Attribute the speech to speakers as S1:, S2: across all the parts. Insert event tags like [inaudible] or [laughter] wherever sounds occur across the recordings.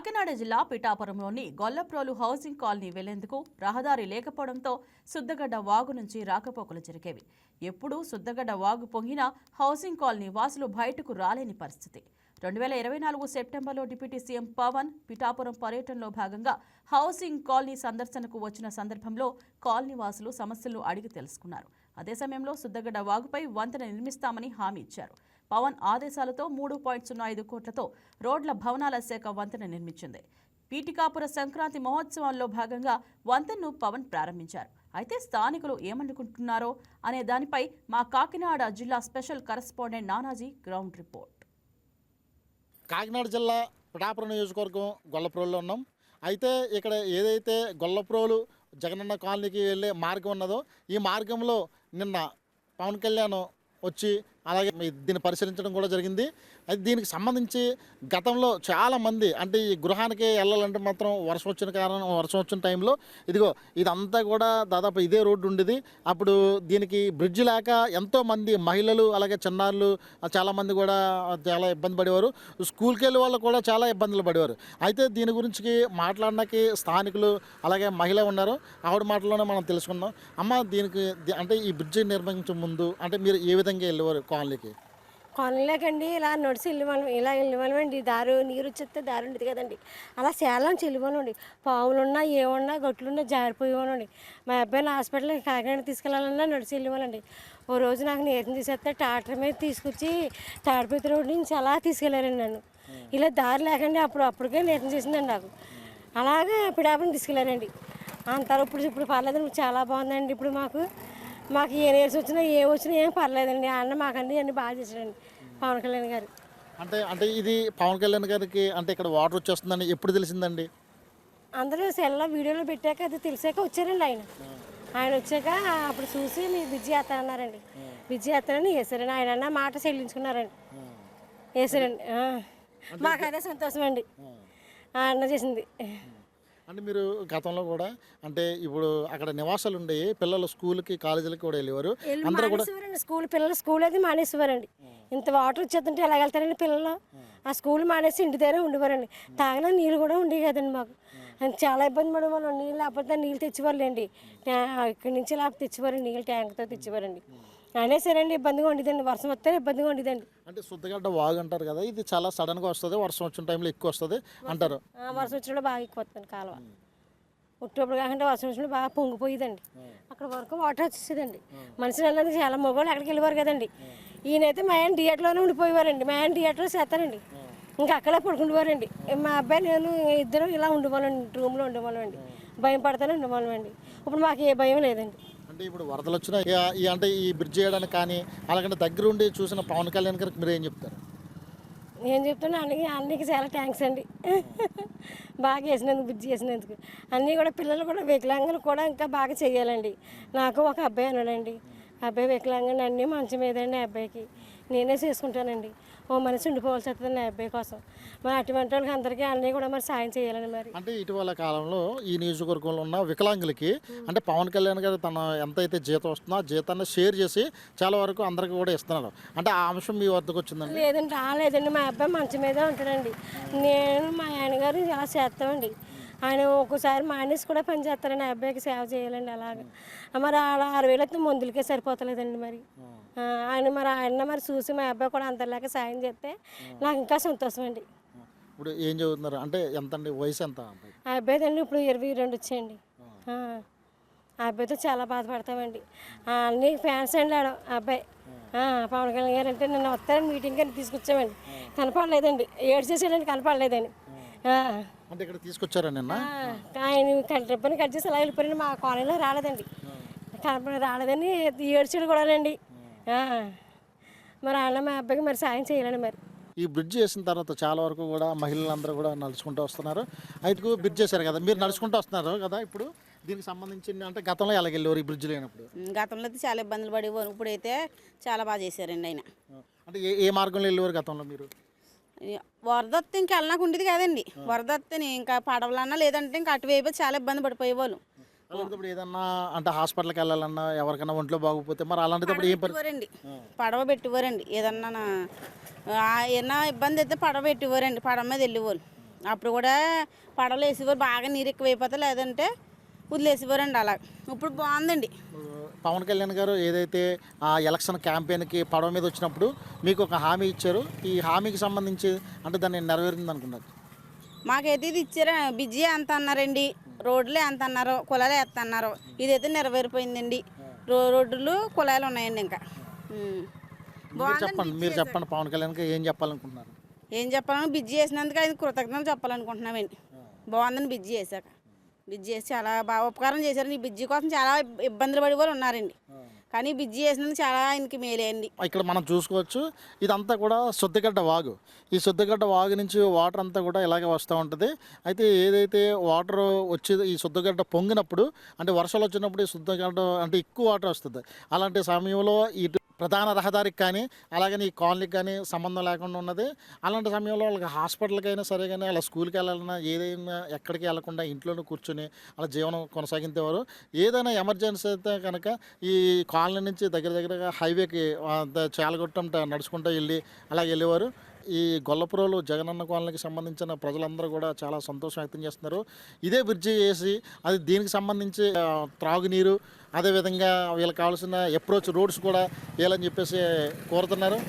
S1: కాకినాడ జిల్లా పిఠాపురంలోని Gollaprolu housing colony వెళ్ళేందుకు రహదారి లేకపోవడంతో సుద్దగడ్డ వాగు నుంచి రాకపోకలు జరిగేవి. ఎప్పుడూ సుద్దగడ్డ వాగు పొంగినా హౌసింగ్ కాలనీ వాసులు బయటకు రాలేని పరిస్థితి. రెండు వేల ఇరవై నాలుగు సెప్టెంబర్లో డిప్యూటీ సీఎం పవన్ పిఠాపురం పర్యటనలో భాగంగా హౌసింగ్ కాలనీ సందర్శనకు వచ్చిన సందర్భంలో కాలనీ వాసులు సమస్యలను అడిగి తెలుసుకున్నారు. అదే సమయంలో సుద్దగడ్డ వాగుపై వంతెన నిర్మిస్తామని హామీ ఇచ్చారు. పవన్ ఆదేశాలతో మూడు పాయింట్ సున్నా ఐదు కోట్లతో రోడ్ల భవనాల శాఖ వంతెన నిర్మించింది. పీటికాపుర సంక్రాంతి మహోత్సవంలో భాగంగా వంతెనను పవన్ ప్రారంభించారు. అయితే స్థానికులు ఏమనుకుంటున్నారో అనే దానిపై మా కాకినాడ జిల్లా special correspondent Nanaji ground report.
S2: Kakinada జిల్లా పిఠాపురం నియోజకవర్గం గొల్లప్రోలులో ఉన్నాం. అయితే ఇక్కడ ఏదైతే గొల్లప్రోలు జగనన్న కాలనీకి వెళ్ళే మార్గం ఉన్నదో ఈ మార్గంలో నిన్న పవన్ కళ్యాణ్ వచ్చి అలాగే దీన్ని పరిశీలించడం కూడా జరిగింది. అయితే దీనికి సంబంధించి గతంలో చాలామంది అంటే ఈ గృహానికి వెళ్ళాలంటే మాత్రం వర్షం వచ్చిన కారణం వర్షం వచ్చిన టైంలో ఇదిగో ఇదంతా కూడా దాదాపు ఇదే రోడ్డు ఉండేది. అప్పుడు దీనికి బ్రిడ్జ్ లేక ఎంతోమంది మహిళలు అలాగే చిన్నారులు చాలామంది కూడా చాలా ఇబ్బంది పడేవారు. స్కూల్కి వెళ్ళే వాళ్ళు కూడా చాలా ఇబ్బందులు పడేవారు. అయితే దీని గురించి మాట్లాడడానికి స్థానికులు అలాగే మహిళ ఉన్నారు. ఆవిడ మాటల్లోనే మనం తెలుసుకుందాం. అమ్మ దీనికి అంటే ఈ బ్రిడ్జి నిర్మించే ముందు అంటే మీరు ఏ విధంగా వెళ్ళేవారు? కాలనీకి?
S3: కొనలేకండి ఇలా నడిచి వెళ్ళివాళ్ళం ఇలా వెళ్ళివాళ్ళమండి దారు నీరు వచ్చేస్తే దారి ఉండేది కదండి. అలా సేలం చెల్లివాళ్ళండి పావులున్నా ఏమున్నా గట్లున్నా జారిపోయేవాళ్ళండి మా అబ్బాయిని హాస్పిటల్కి కాకినాడ తీసుకెళ్ళాలన్నా నడిచి వెళ్ళివాళ్ళండి ఓ రోజు నాకు నీరసం తీసేస్తే ట్రాక్టర్ మీద తీసుకొచ్చి తాడిపత్రి రోడ్డు నుంచి అలా తీసుకెళ్ళారండి నన్ను. ఇలా దారి లేకండి అప్పుడు అప్పటికే నీరసం చేసిందండి నాకు. అలాగే పిడాపని తీసుకెళ్ళారండి అంటారు ఇప్పుడు ఇప్పుడు ఇప్పుడు చాలా బాగుందండి ఇప్పుడు మాకు. మాకు ఏ నీరసం వచ్చినా ఏ వచ్చినా ఏం పర్లేదండి. అన్న మాకండి అన్ని బాగా చేశాడండి పవన్ కళ్యాణ్ గారు.
S2: అంటే అంటే ఇది పవన్ కళ్యాణ్ గారికి అంటే ఇక్కడ వాటర్ వచ్చేస్తుందని ఎప్పుడు తెలిసిందండి?
S3: అందరూ సెల్లో వీడియోలో పెట్టాక అది తెలిసాక వచ్చారండి ఆయన. ఆయన వచ్చాక అప్పుడు చూసి మీ బిజీ అన్నారండి. బిజీ అత్తనని వేసారండి ఆయన అన్న మాట చెల్లించుకున్నారండి. వేసారండి. మాకు అదే సంతోషం అండి అన్న చేసింది.
S2: అంటే మీరు గతంలో కూడా అంటే ఇప్పుడు అక్కడ నివాసాలు ఉండేవి పిల్లలు స్కూల్కి కాలేజీలకి కూడా వెళ్ళేవారు. అందరూ కూడా
S3: స్కూల్ పిల్లలు స్కూల్ అది మానేసేవారండి. ఇంత వాటర్ వచ్చేస్తుంటే ఎలా వెళ్తారండి పిల్లలు? ఆ. స్కూల్ మానేసి ఇంటి దగ్గర ఉండేవారండి. తాగిన నీళ్ళు కూడా ఉండేవి కదండి మాకు. చాలా ఇబ్బంది పడేవాళ్ళం. నీళ్ళు లేకపోతే నీళ్ళు తెచ్చేవాళ్ళండి. ఇక్కడి నుంచి లేకపోతే తెచ్చేవారండి నీళ్ళు ట్యాంక్తో తెచ్చేవారండి. అయినా సరేండి ఇబ్బందిగా ఉండేదండి. వర్షం వస్తే ఇబ్బందిగా ఉండేదండి.
S2: అంటే శుద్ధగడ్డ వాగు అంటారు కదా ఇది చాలా సడన్గా వస్తుంది వర్షం వచ్చిన టైంలో ఎక్కువ వస్తుంది అంటారు.
S3: ఆ, వర్షం వచ్చినప్పుడు బాగా ఎక్కువ వస్తుంది కాలువ. ఉట్టప్పుడు కాకుండా వర్షం వచ్చినప్పుడు బాగా పొంగిపోయేదండి. అక్కడ వరకు వాటర్ వచ్చేసేదండి. మనుషులు వెళ్ళడానికి చాలా మగవాళ్ళు అక్కడికి వెళ్ళేవారు కదండి. ఈయనైతే మా ఆయన థియేటర్లోనే ఉండిపోయేవారండి. మా ఆయన థియేటర్లో చేస్తారండి. ఇంకా అక్కడే పడుకుండేవారండి. మా అబ్బాయి నేను ఇద్దరు ఇలా ఉండేవాళ్ళండి రూమ్లో ఉండేవాళ్ళం అండి. భయం పడతానే ఉండేవాళ్ళం అండి. ఇప్పుడు మాకు ఏ భయం లేదండి.
S2: అంటే ఇప్పుడు వరదలు వచ్చినా ఈ అంటే ఈ బ్రిడ్జ్ చేయడానికి కానీ అలాగంటే దగ్గర ఉండి చూసిన పవన్ కళ్యాణ్ గారికి మీరు ఏం చెప్తారు?
S3: నేను చెప్తున్నా? అన్నకి అన్నకి చాలా థ్యాంక్స్ అండి. [laughs] బాగా చేసినందుకు బుద్ధి చేసినందుకు. అన్నీ కూడా పిల్లలు కూడా వికలాంగులు కూడా ఇంకా బాగా చేయాలండి. నాకు ఒక అబ్బాయి అన్నాడండి అబ్బాయి వికలాంగండి అన్నీ మంచం మీదండి ఆ అబ్బాయికి. నేనే చేసుకుంటానండి. ఓ మనిషి ఉండిపోవాల్సి వస్తుంది నా అబ్బాయి కోసం. మరి అటువంటి వాళ్ళకి అందరికీ అన్నీ కూడా మరి సాయం చేయాలండి మరి.
S2: అంటే ఇటీవల కాలంలో ఈ నియోజకవర్గంలో ఉన్న వికలాంగులకి అంటే పవన్ కళ్యాణ్ గారు తన ఎంతైతే జీతం వస్తుందో ఆ జీతాన్ని షేర్ చేసి చాలా వరకు అందరికీ కూడా ఇస్తున్నారు. అంటే ఆ అంశం మీ వద్దకు వచ్చిందండి?
S3: లేదండి రాలేదండి. మా అబ్బాయి మంచం మీద ఉంటాడండి నేను మా ఆయన గారు ఇలా చేస్తామండి. ఆయన ఒక్కోసారి మానేసి కూడా పని చేస్తారండి ఆ అబ్బాయికి సేవ చేయాలండి అలాగా. మరి ఆరు వేలు అయితే మందులకే సరిపోతలేదండి మరి. ఆయన మరి ఆయన మరి చూసి మా అబ్బాయి కూడా అందరిలాగా సాయం చేస్తే నాకు ఇంకా సంతోషం అండి.
S2: ఇప్పుడు ఏం చదువుతున్నారు? అంటే ఎంత అండి వయసు ఎంత
S3: ఆ అబ్బాయి? అండి ఇప్పుడు ఇరవై రెండు వచ్చాయండి. ఆ, అబ్బాయితో చాలా బాధపడతామండి. అన్ని ఫ్యాన్స్ అండి ఆడ ఆ అబ్బాయి. పవన్ కళ్యాణ్ గారు అంటే నిన్న వస్తారని మీటింగ్ అని తీసుకొచ్చామండి కనపడలేదండి. ఏడు చేసాడండి కనపడలేదండి ఆ,
S2: అంటే ఇక్కడ తీసుకొచ్చారా నిన్న?
S3: ఆ, ఆయన ట్రిప్ని కట్ చేసి అలా వెళ్ళిపోయారండి. మా కాలనీలో రాలేదండి. కనపడ రాలేదని ఏడ్చాడు కూడానండి. ఆ, మరి ఆయన మా అబ్బాయికి మరి సాయం చేయాలండి మరి.
S2: ఈ బ్రిడ్జ్ చేసిన తర్వాత చాలా వరకు కూడా మహిళలందరూ కూడా నడుచుకుంటూ వస్తున్నారు. అయితే బ్రిడ్జ్ చేశారు కదా మీరు నడుచుకుంటూ వస్తున్నారు కదా ఇప్పుడు? దీనికి సంబంధించి అంటే గతంలో ఎలాగెళ్ళేవారు ఈ బ్రిడ్జ్ లేనప్పుడు
S4: గతంలో అయితే చాలా ఇబ్బందులు పడేవారు. ఇప్పుడైతే చాలా బాగా చేశారండి ఆయన.
S2: అంటే ఏ ఏ మార్గంలో వెళ్ళేవారు గతంలో మీరు?
S4: వరద వస్తే ఇంకా వెళ్ళడానికి ఉండేది కదండి. వరద వస్తేనే ఇంకా పడవలన్నా లేదంటే ఇంకా అటువైపు చాలా ఇబ్బంది పడిపోయేవాళ్ళు
S2: ఏదన్నా అంటే హాస్పిటల్కి వెళ్ళాలన్నా ఎవరికైనా ఒంట్లో బాగోకపోతే మరి అలాంటిప్పుడు ఏం
S4: పెట్టేవారండి పడవ పెట్టేవారండి ఏదన్నా ఏదన్నా ఇబ్బంది అయితే పడవ పెట్టేవారండి పడవ మీద వెళ్ళేవాళ్ళు. అప్పుడు కూడా పడవలు వేసేవారు. బాగా నీరు ఎక్కువైపోతే లేదంటే వదిలేసేవారండి అలా. ఇప్పుడు బాగుందండి.
S2: పవన్ కళ్యాణ్ గారు ఏదైతే ఆ ఎలక్షన్ క్యాంపెయిన్కి పడవ మీద వచ్చినప్పుడు మీకు ఒక హామీ ఇచ్చారు. ఈ హామీకి సంబంధించి అంటే దాన్ని నెరవేరింది అనుకున్నారు.
S4: మాకైతే ఇది ఇచ్చారా? బిజీ ఎంత అన్నారండి? రోడ్లు ఎంత అన్నారు కులాలు ఎంత అన్నారు ఇదైతే నెరవేరిపోయిందండి. రోడ్లు కులాలు ఉన్నాయండి ఇంకా.
S2: చెప్పండి మీరు. చెప్పండి పవన్ కళ్యాణ్కి ఏం చెప్పాలనుకుంటున్నారు?
S4: ఏం చెప్పాలని బిజీ చేసినందుకు ఆయన కృతజ్ఞతలు చెప్పాలనుకుంటున్నామండి. బాగుందని బిజీ చేశాక. బిజీ చేసి చాలా బాగా ఉపకారం చేశారు. ఈ బిజీ కోసం చాలా ఇబ్- ఇబ్బందులు పడి వాళ్ళు ఉన్నారండి. కానీ బిజీ చేసినందుకు చాలా ఆయనకి మేలే అండి
S2: ఇక్కడ మనం చూసుకోవచ్చు ఇదంతా కూడా శుద్ధగడ్డ వాగు. ఈ శుద్ధగడ్డ వాగు నుంచి వాటర్ అంతా కూడా ఇలాగే వస్తూ ఉంటుంది. అయితే ఏదైతే వాటర్ వచ్చి ఈ శుద్ధగడ్డ పొంగినప్పుడు అంటే వర్షాలు వచ్చినప్పుడు ఈ శుద్ధగడ్డ అంటే ఎక్కువ వాటర్ వస్తుంది. అలాంటి సమయంలో ఇటు ప్రధాన రహదారికి కానీ అలాగని ఈ కాలనీకి కానీ సంబంధం లేకుండా ఉన్నది. అలాంటి సమయంలో వాళ్ళకి హాస్పిటల్కి అయినా సరే కానీ అలా స్కూల్కి వెళ్ళాలన్నా ఏదైనా ఎక్కడికి వెళ్ళకుండా ఇంట్లోనే కూర్చొని అలా జీవనం కొనసాగించేవారు. ఏదైనా ఎమర్జెన్సీ అయితే కనుక ఈ కాలనీ నుంచి దగ్గర దగ్గరగా హైవేకి చాలగొట్టంట నడుచుకుంటూ వెళ్ళి అలా వెళ్ళేవారు. ఈ గొల్లపురోలు జగనన్న కాలనీకి సంబంధించిన ప్రజలందరూ కూడా చాలా సంతోషం వ్యక్తం చేస్తున్నారు ఇదే బ్రిడ్జి వేసి అది దీనికి సంబంధించి త్రాగునీరు అదేవిధంగా వీళ్ళకి కావాల్సిన అప్రోచ్ రోడ్స్ కూడా వేయాలని చెప్పేసి కోరుతున్నారు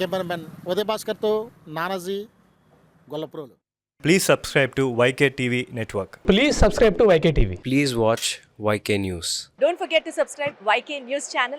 S2: cameraman Uday భాస్కర్తో Nanaji Gollaprolu
S5: Please subscribe to YK TV Network.
S6: Please subscribe to YK TV.
S7: Please watch YK News.
S8: Don't forget to subscribe YK News channel